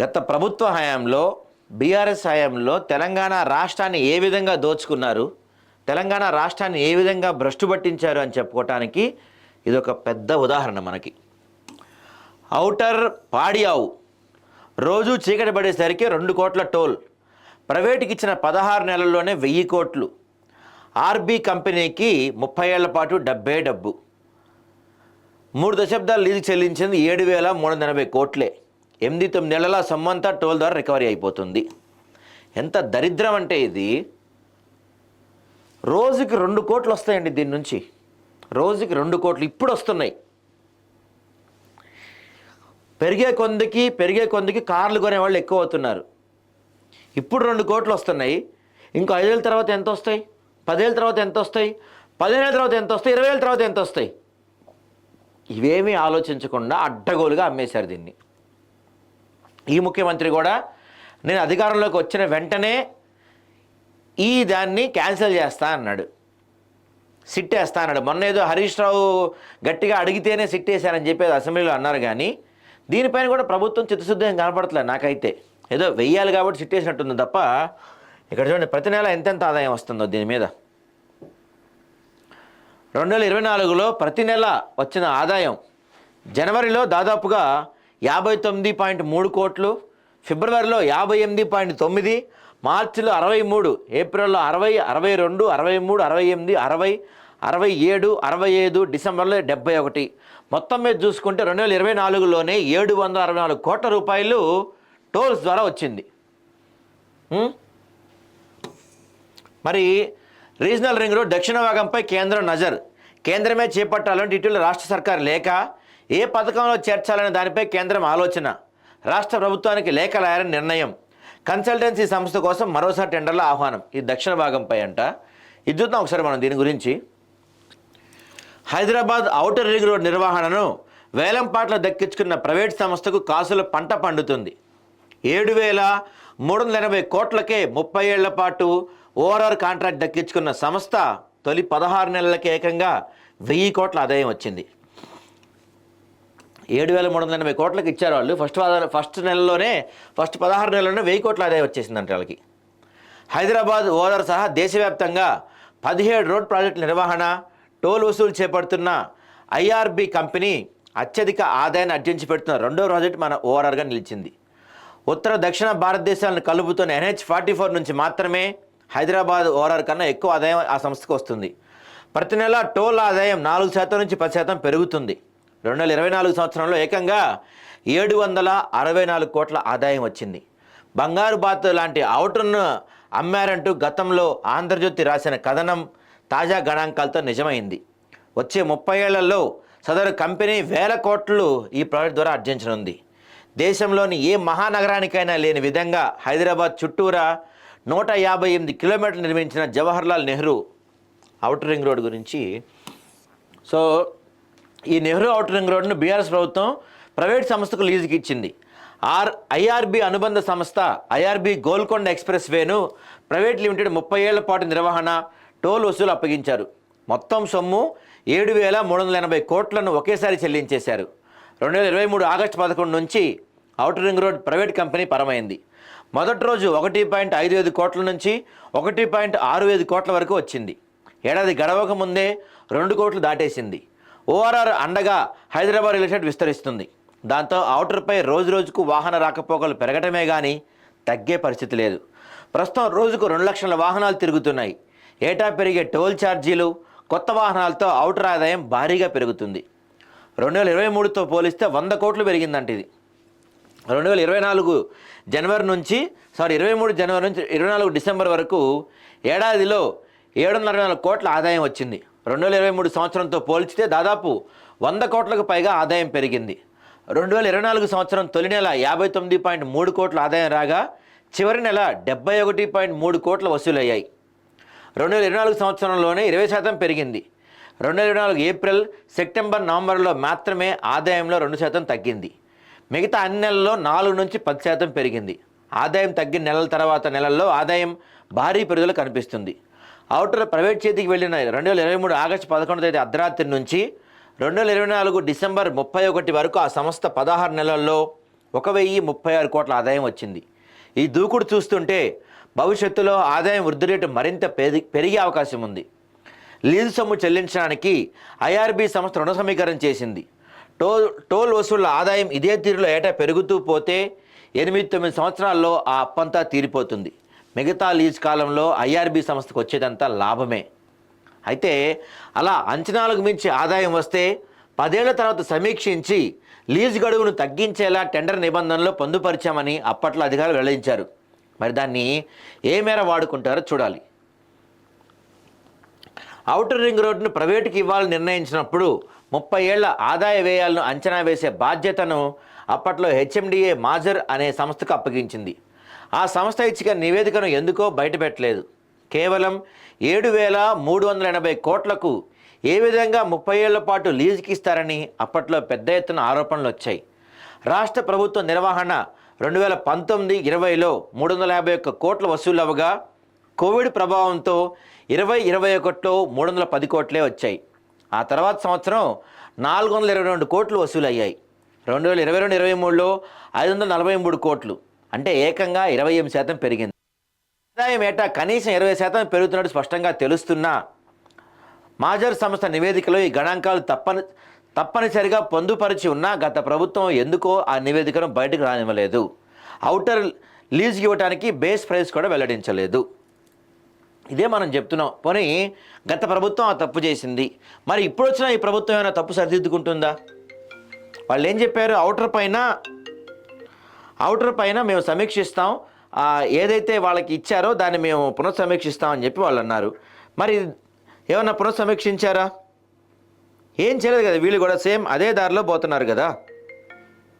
గత ప్రభుత్వ హయాంలో బీఆర్ఎస్ హయాంలో తెలంగాణ రాష్ట్రాన్ని ఏ విధంగా దోచుకున్నారు తెలంగాణ రాష్ట్రాన్ని ఏ విధంగా భ్రష్టు పట్టించారు అని చెప్పుకోవటానికి ఇది ఒక పెద్ద ఉదాహరణ మనకి. ఔటర్ పాడియావు రోజు చీకటి పడేసరికి రెండు కోట్ల టోల్ ప్రైవేటుకి ఇచ్చిన పదహారు నెలల్లోనే వెయ్యి కోట్లు ఆర్బీ కంపెనీకి ముప్పై ఏళ్ళ పాటు డబ్బే డబ్బు. మూడు దశాబ్దాలు లీజు చెల్లించింది ఏడు వేల మూడు వందల ఎనభై కోట్లే. ఎనిమిది తొమ్మిది నెలల సొమ్మంతా టోల్ ద్వారా రికవరీ అయిపోతుంది. ఎంత దరిద్రం అంటే ఇది. రోజుకి రెండు కోట్లు వస్తాయండి దీని నుంచి. రోజుకి రెండు కోట్లు ఇప్పుడు వస్తున్నాయి. పెరిగే కొందికి పెరిగే కొందికి కార్లు కొనేవాళ్ళు ఎక్కువ అవుతున్నారు. ఇప్పుడు రెండు కోట్లు వస్తున్నాయి. ఇంకో ఐదేళ్ళ తర్వాత ఎంత వస్తాయి? పదేళ్ళ తర్వాత ఎంత వస్తాయి? పదిహేనేళ్ళ తర్వాత ఎంత వస్తాయి? ఇరవై ఏళ్ళ తర్వాత ఎంత వస్తాయి? ఇవేమీ ఆలోచించకుండా అడ్డగోలుగా అమ్మేశారు దీన్ని. ఈ ముఖ్యమంత్రి కూడా నేను అధికారంలోకి వచ్చిన వెంటనే ఈ దాన్ని క్యాన్సిల్ చేస్తా అన్నాడు. సిట్ వేస్తా అన్నాడు. మొన్న ఏదో హరీష్ రావు గట్టిగా అడిగితేనే సిట్ వేశారని చెప్పేది అసెంబ్లీలో అన్నారు కానీ దీనిపైన కూడా ప్రభుత్వం చిత్తశుద్ధి కనపడట్లేదు నాకైతే. ఏదో వెయ్యాలి కాబట్టి సిట్ వేసినట్టుంది తప్ప ఇక్కడ చూడండి ప్రతి నెల ఎంతెంత ఆదాయం వస్తుందో దీని మీద. రెండు వేల ఇరవై నాలుగులో ప్రతి నెల వచ్చిన ఆదాయం జనవరిలో దాదాపుగా యాభై తొమ్మిది పాయింట్ మూడు కోట్లు ఫిబ్రవరిలో యాభై ఎనిమిది పాయింట్ తొమ్మిది మార్చిలో అరవై మూడు ఏప్రిల్లో అరవై అరవై రెండు అరవై మూడు అరవై ఎనిమిది అరవై అరవై ఏడు అరవై ఐదు డిసెంబర్లో డెబ్బై ఒకటి. మొత్తం మీద చూసుకుంటే రెండు వేల ఇరవై నాలుగులోనే ఏడు వందల అరవై నాలుగు కోట్ల రూపాయలు టోల్స్ ద్వారా వచ్చింది. మరి రీజనల్ రింగ్ రోడ్ దక్షిణ భాగంపై కేంద్రం నజర్. కేంద్రమే చేపట్టాలని ఇటీవల రాష్ట్ర సర్కార్ లేక ఏ పథకంలో చేర్చాలనే దానిపై కేంద్రం ఆలోచన. రాష్ట్ర ప్రభుత్వానికి లేఖ రాయాలని నిర్ణయం. కన్సల్టెన్సీ సంస్థ కోసం మరోసారి టెండర్ల ఆహ్వానం. ఈ దక్షిణ భాగంపై అంట. ఇది చూద్దాం ఒకసారి మనం దీని గురించి. హైదరాబాద్ ఔటర్ రింగ్ రోడ్ నిర్వహణను వేలంపాట్లో దక్కించుకున్న ప్రైవేట్ సంస్థకు కాసుల పంట పండుతుంది. ఏడు వేల మూడు వందల ఎనభై కోట్లకే ముప్పై ఏళ్ళ పాటు ఓవరాల్ కాంట్రాక్ట్ దక్కించుకున్న సంస్థ తొలి పదహారు నెలలకి ఏకంగా వెయ్యి కోట్ల ఆదాయం వచ్చింది. ఏడు వేల మూడు వందల ఎనభై కోట్లకు ఇచ్చారు వాళ్ళు. ఫస్ట్ ఫస్ట్ నెలలోనే ఫస్ట్ పదహారు నెలలోనే వెయ్యి కోట్ల ఆదాయం వచ్చేసిందంట వాళ్ళకి. హైదరాబాద్ ఓదర్ సహా దేశవ్యాప్తంగా పదిహేడు రోడ్ ప్రాజెక్టు నిర్వహణ టోల్ వసూలు చేపడుతున్న ఐఆర్బి కంపెనీ అత్యధిక ఆదాయాన్ని అర్జించి పెడుతున్న రెండో ప్రాజెక్ట్ మన ఓఆర్ఆర్గా నిలిచింది. ఉత్తర దక్షిణ భారతదేశాలను కలుపుతున్న ఎన్హెచ్ ఫార్టీ ఫోర్ నుంచి మాత్రమే హైదరాబాద్ ఓఆర్ఆర్ కన్నా ఎక్కువ ఆదాయం ఆ సంస్థకు వస్తుంది. ప్రతి నెల టోల్ ఆదాయం నాలుగు శాతం నుంచి పది శాతం పెరుగుతుంది. రెండు వేల ఇరవై నాలుగు సంవత్సరంలో ఏకంగా ఏడు వందల అరవై నాలుగు కోట్ల ఆదాయం వచ్చింది. బంగారు బాత్ లాంటి అవుటర్ను అమ్మారంటూ గతంలో ఆంధ్రజ్యోతి రాసిన కథనం తాజా గణాంకాలతో నిజమైంది. వచ్చే ముప్పై ఏళ్ళలో సదరు కంపెనీ వేల కోట్లు ఈ ప్రాజెక్ట్ ద్వారా ఆర్జించనుంది. దేశంలోని ఏ మహానగరానికైనా లేని విధంగా హైదరాబాద్ చుట్టూరా నూట యాభై ఎనిమిది కిలోమీటర్లు నిర్మించిన Jawaharlal Nehru outer ring road గురించి. సో ఈ నెహ్రూ అవుటర్ రింగ్ రోడ్ను బీఆర్ఎస్ ప్రభుత్వం ప్రైవేట్ సంస్థకు లీజుకి ఇచ్చింది ఆర్ ఐఆర్బి అనుబంధ సంస్థ ఐఆర్బి గోల్కొండ ఎక్స్ప్రెస్ వేను ప్రైవేట్ లిమిటెడ్ ముప్పై ఏళ్ళ పాటు నిర్వహణ టోల్ వసూలు అప్పగించారు. మొత్తం సొమ్ము ఏడు వేల మూడు వందల ఎనభై కోట్లను ఒకేసారి చెల్లించేశారు. రెండు వేల ఇరవై మూడు ఆగస్టు పదకొండు నుంచి outer ring road private company పరమైంది. మొదటి రోజు ఒకటి పాయింట్ ఐదు ఐదు కోట్ల నుంచి ఒకటి పాయింట్ ఆరు ఐదు కోట్ల వరకు వచ్చింది. ఏడాది గడవక ముందే రెండు కోట్లు దాటేసింది. ఓఆర్ఆర్ అండగా హైదరాబాద్ రియల్ ఎస్టేట్ విస్తరిస్తుంది. దాంతో అవుటర్పై రోజు రోజుకు వాహన రాకపోకలు పెరగటమే కానీ తగ్గే పరిస్థితి లేదు. ప్రస్తుతం రోజుకు రెండు లక్షల వాహనాలు తిరుగుతున్నాయి. ఏటా పెరిగే టోల్ ఛార్జీలు కొత్త వాహనాలతో అవుటర్ ఆదాయం భారీగా పెరుగుతుంది. రెండు వేల ఇరవై మూడుతో పోలిస్తే వంద కోట్లు పెరిగిందంట ఇది. రెండు వేల ఇరవై నాలుగు జనవరి నుంచి సారీ ఇరవై మూడు జనవరి నుంచి ఇరవై నాలుగు డిసెంబర్ వరకు ఏడాదిలో ఏడు నాలుగు కోట్ల ఆదాయం వచ్చింది. రెండు వేల ఇరవై మూడు సంవత్సరంతో పోల్చితే దాదాపు వంద కోట్లకు పైగా ఆదాయం పెరిగింది. రెండు వేల ఇరవై నాలుగు సంవత్సరం తొలి నెల యాభై తొమ్మిది పాయింట్ మూడు కోట్ల ఆదాయం రాగా చివరి నెల డెబ్బై ఒకటి పాయింట్ మూడు కోట్ల వసూలయ్యాయి. రెండు వేల ఇరవై నాలుగు సంవత్సరంలోనే ఇరవై శాతం పెరిగింది. రెండు వేల ఇరవై నాలుగు ఏప్రిల్ సెప్టెంబర్ నవంబర్లో మాత్రమే ఆదాయంలో రెండు శాతం తగ్గింది. మిగతా అన్ని నెలల్లో నాలుగు నుంచి పది శాతం పెరిగింది. ఆదాయం తగ్గిన నెలల తర్వాత నెలల్లో ఆదాయం భారీ పెరుగుదల కనిపిస్తుంది. అవుటర్ ప్రైవేట్ చేతికి వెళ్ళిన రెండు వేల ఇరవై మూడు ఆగస్టు పదకొండు తేదీ అర్ధరాత్రి నుంచి రెండు వేల ఇరవై నాలుగు డిసెంబర్ ముప్పై ఒకటి వరకు ఆ సంస్థ పదహారు నెలల్లో ఒక వెయ్యి ముప్పై ఆరు కోట్ల ఆదాయం వచ్చింది. ఈ దూకుడు చూస్తుంటే భవిష్యత్తులో ఆదాయం వృద్ధి రేటు మరింత పెరి పెరిగే అవకాశం ఉంది. లీజు సొమ్ము చెల్లించడానికి ఐఆర్బీ సంస్థ రుణ సమీకరణ చేసింది. టోల్ టోల్ వసూళ్ళ ఆదాయం ఇదే తీరులో ఏటా పెరుగుతూ పోతే ఎనిమిది తొమ్మిది సంవత్సరాల్లో ఆ అప్పంతా తీరిపోతుంది. మిగతా లీజ్ కాలంలో ఐఆర్బీ సంస్థకు వచ్చేదంతా లాభమే. అయితే అలా అంచనాలకు మించి ఆదాయం వస్తే పదేళ్ళ తర్వాత సమీక్షించి లీజ్ గడువును తగ్గించేలా టెండర్ నిబంధనలు పొందుపరిచామని అప్పట్లో అధికారులు వెల్లడించారు. మరి దాన్ని ఏ మేర వాడుకుంటారో చూడాలి. ఔటర్ రింగ్ రోడ్డును ప్రైవేటుకి ఇవ్వాలని నిర్ణయించినప్పుడు ముప్పై ఏళ్ళ ఆదాయ వ్యయాలను అంచనా వేసే బాధ్యతను అప్పట్లో హెచ్ఎండిఏ మాజర్ అనే సంస్థకు అప్పగించింది. ఆ సంస్థ ఇచ్చిన నివేదికను ఎందుకో బయటపెట్టలేదు. కేవలం ఏడు వేల మూడు వందల ఎనభై కోట్లకు ఏ విధంగా ముప్పై ఏళ్ళ పాటు లీజుకి ఇస్తారని అప్పట్లో పెద్ద ఎత్తున ఆరోపణలు వచ్చాయి రాష్ట్ర ప్రభుత్వ నిర్వహణ రెండు వేల పంతొమ్మిది ఇరవైలో మూడు వందల యాభై ఒక్క కోట్ల వసూలు అవ్వగా కోవిడ్ ప్రభావంతో ఇరవై ఇరవై ఒకటిలో మూడు వందల పది కోట్లే వచ్చాయి. ఆ తర్వాత సంవత్సరం నాలుగు వందల ఇరవై రెండు కోట్లు వసూలయ్యాయి. రెండు వేల ఇరవై రెండు ఇరవై మూడులో ఐదు వందల నలభై మూడు కోట్లు. అంటే ఏకంగా ఇరవై ఎనిమిది శాతం పెరిగింది. ఆదాయం ఏటా కనీసం ఇరవై శాతం పెరుగుతున్నట్టు స్పష్టంగా తెలుస్తున్నా మాజర్ సంస్థ నివేదికలో ఈ గణాంకాలు తప్పని తప్పనిసరిగా పొందుపరిచి ఉన్నా గత ప్రభుత్వం ఎందుకో ఆ నివేదికను బయటకు రానివ్వలేదు. అవుటర్ లీజ్ ఇవ్వడానికి బేస్ ప్రైస్ కూడా వెల్లడించలేదు. ఇదే మనం చెప్తున్నాం. పోనీ గత ప్రభుత్వం ఆ తప్పు చేసింది. మరి ఇప్పుడు వచ్చిన ఈ ప్రభుత్వం ఏమైనా తప్పు సరిదిద్దుకుంటుందా? వాళ్ళు ఏం చెప్పారు? అవుటర్ పైన అవుటర్ పైన మేము సమీక్షిస్తాం. ఏదైతే వాళ్ళకి ఇచ్చారో దాన్ని మేము పునఃసమీక్షిస్తాం అని చెప్పి వాళ్ళు అన్నారు. మరి ఏమన్నా పునఃసమీక్షించారా? ఏం చేయలేదు కదా వీళ్ళు కూడా సేమ్ అదే దారిలో పోతున్నారు కదా.